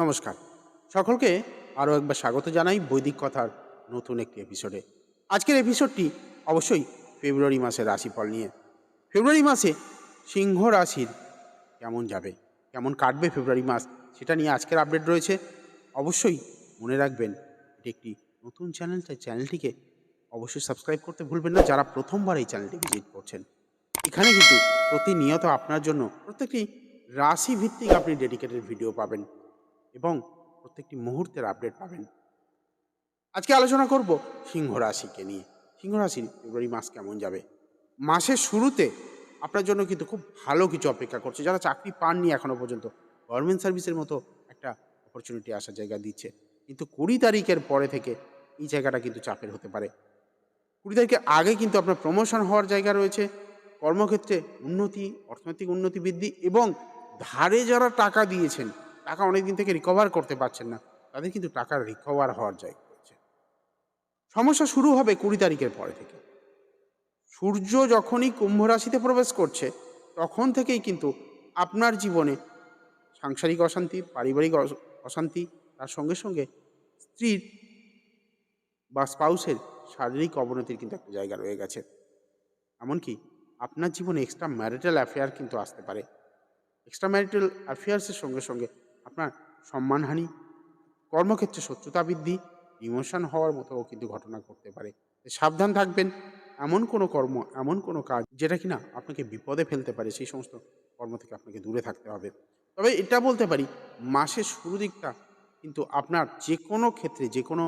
নমস্কার। সকলকে আরও একবার স্বাগত জানাই বৈদিক কথার নতুন একটি এপিসোডে আজকের এপিসোডটি অবশ্যই ফেব্রুয়ারি মাসের রাশিফল নিয়ে। ফেব্রুয়ারি মাসে সিংহ রাশির কেমন যাবে? কেমন কাটবে ফেব্রুয়ারি মাস? সেটা নিয়ে আজকের আপডেট রয়েছে। অবশ্যই মনে রাখবেন, এটি একটি নতুন চ্যানেল তাই চ্যানেলটিকে অবশ্যই সাবস্ক্রাইব করতে ভুলবেন না। যারা প্রথমবার এই চ্যানেলটি ভিজিট করছেন, এখানে কিন্তু প্রতিনিয়ত আপনার জন্য প্রত্যেকটি রাশিভিত্তিক আপনি ডেডিকেটেড ভিডিও পাবেন। এবং প্রত্যেকটি মুহূর্তের আপডেট পাবেন। আজকে আলোচনা করব সিংহ রাশিকে নিয়ে। সিংহ রাশির ফেব্রুয়ারি মাস কেমন যাবে? মাসের শুরুতে আপনার জন্য কিন্তু খুব ভালো কিছু অপেক্ষা করছে। যারা চাকরি পাননি এখনও পর্যন্ত গভর্নমেন্ট সার্ভিসের মতো একটা অপরচুনিটি আসার জায়গা দিচ্ছে। কিন্তু কুড়ি তারিখের পরে থেকে এই জায়গাটা কিন্তু চাপের হতে পারে। কুড়ি তারিখের আগে কিন্তু আপনার প্রমোশন হওয়ার জায়গা রয়েছে। কর্মক্ষেত্রে উন্নতি, অর্থনৈতিক উন্নতি বৃদ্ধি এবং ধারে যারা টাকা দিয়েছেন টাকা অনেক দিন থেকে রিকভার করতে পারছেন না। তাদের কিন্তু টাকা রিকভার হওয়ার জায়গা রয়েছে সমস্যা শুরু হবে কুড়ি তারিখের পরে থেকে। সূর্য যখনই কুম্ভ রাশিতে প্রবেশ করছে, তখন থেকেই কিন্তু আপনার জীবনে সাংসারিক অশান্তি, পারিবারিক অশান্তি, তার সঙ্গে সঙ্গে স্ত্রীর বা স্পাউসের শারীরিক অবনতির কিন্তু একটা জায়গা রয়ে গেছে। এমনকি আপনার জীবনে এক্সট্রা ম্যারিটাল অ্যাফেয়ার কিন্তু আসতে পারে। এক্সট্রা ম্যারিটাল অ্যাফেয়ার্সের সঙ্গে সঙ্গে আপনার সম্মানহানি, কর্মক্ষেত্রে শত্রুতা বৃদ্ধি ইমোশন হওয়ার মতো কিন্তু ঘটনা ঘটতে পারে। সাবধান থাকবেন। এমন কোনো কর্ম, এমন কোনো কাজ যেটা কিনা আপনাকে বিপদে ফেলতে পারে, সেই সমস্ত কর্ম থেকে আপনাকে দূরে থাকতে হবে। তবে এটা বলতে পারি, মাসের শুরু দিকটা কিন্তু আপনার যে কোনো ক্ষেত্রে যে কোনো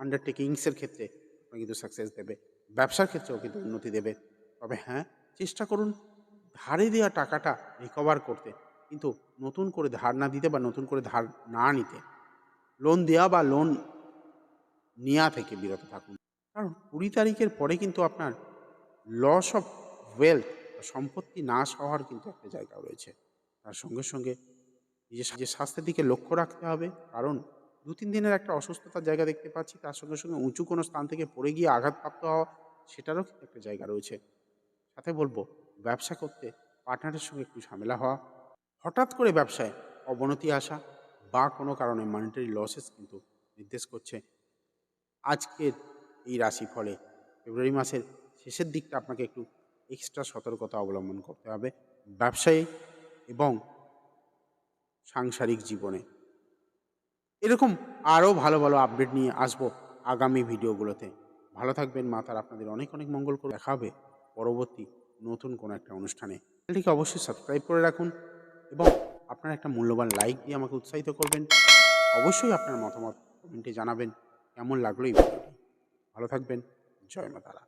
আন্ডারটেকিংসের ক্ষেত্রে আপনাকে কিন্তু সাকসেস দেবে। ব্যবসার ক্ষেত্রেও কিন্তু উন্নতি দেবে। তবে হ্যাঁ চেষ্টা করুন ধারে দেওয়া টাকাটা রিকভার করতে। কিন্তু নতুন করে ধার না দিতে বা নতুন করে ধার না নিতে লোন দেওয়া বা লোন নেওয়া থেকে বিরত থাকুন। কারণ কুড়ি তারিখের পরে কিন্তু আপনার লস অফ ওয়েলথ সম্পত্তি নাশ হওয়ার কিন্তু একটা জায়গা রয়েছে। তার সঙ্গে সঙ্গে নিজের যে স্বাস্থ্যের দিকে লক্ষ্য রাখতে হবে। কারণ দু তিন দিনের একটা অসুস্থতার জায়গা দেখতে পাচ্ছি, তার সঙ্গে সঙ্গে উঁচু কোনো স্থান থেকে পড়ে গিয়ে আঘাতপ্রাপ্ত হওয়া, সেটারও কিন্তু একটা জায়গা রয়েছে। সাথে বলব, ব্যবসা করতে পার্টনারের সঙ্গে একটু ঝামেলা হওয়া হঠাৎ করে ব্যবসায় অবনতি আসা বা কোনো কারণে মানিটারি লসেস কিন্তু নির্দেশ করছে। আজকের এই রাশি ফলে ফেব্রুয়ারি মাসের শেষের দিকটা আপনাকে একটু এক্সট্রা সতর্কতা অবলম্বন করতে হবে ব্যবসায়ী এবং সাংসারিক জীবনে। এরকম আরও ভালো ভালো আপডেট নিয়ে আসব আগামী ভিডিওগুলোতে। ভালো থাকবেন মা, তার আপনাদের অনেক অনেক মঙ্গল করে দেখা হবে পরবর্তী নতুন কোনো একটা অনুষ্ঠানে। চ্যানেলটিকে অবশ্যই সাবস্ক্রাইব করে রাখুন। এবং আপনারা একটা মূল্যবান লাইক দিয়ে আমাকে উৎসাহিত করবেন। অবশ্যই আপনার মতামত কমেন্টে জানাবেন। কেমন লাগল এই ভিডিওটি? ভালো থাকবেন। জয় মা তারা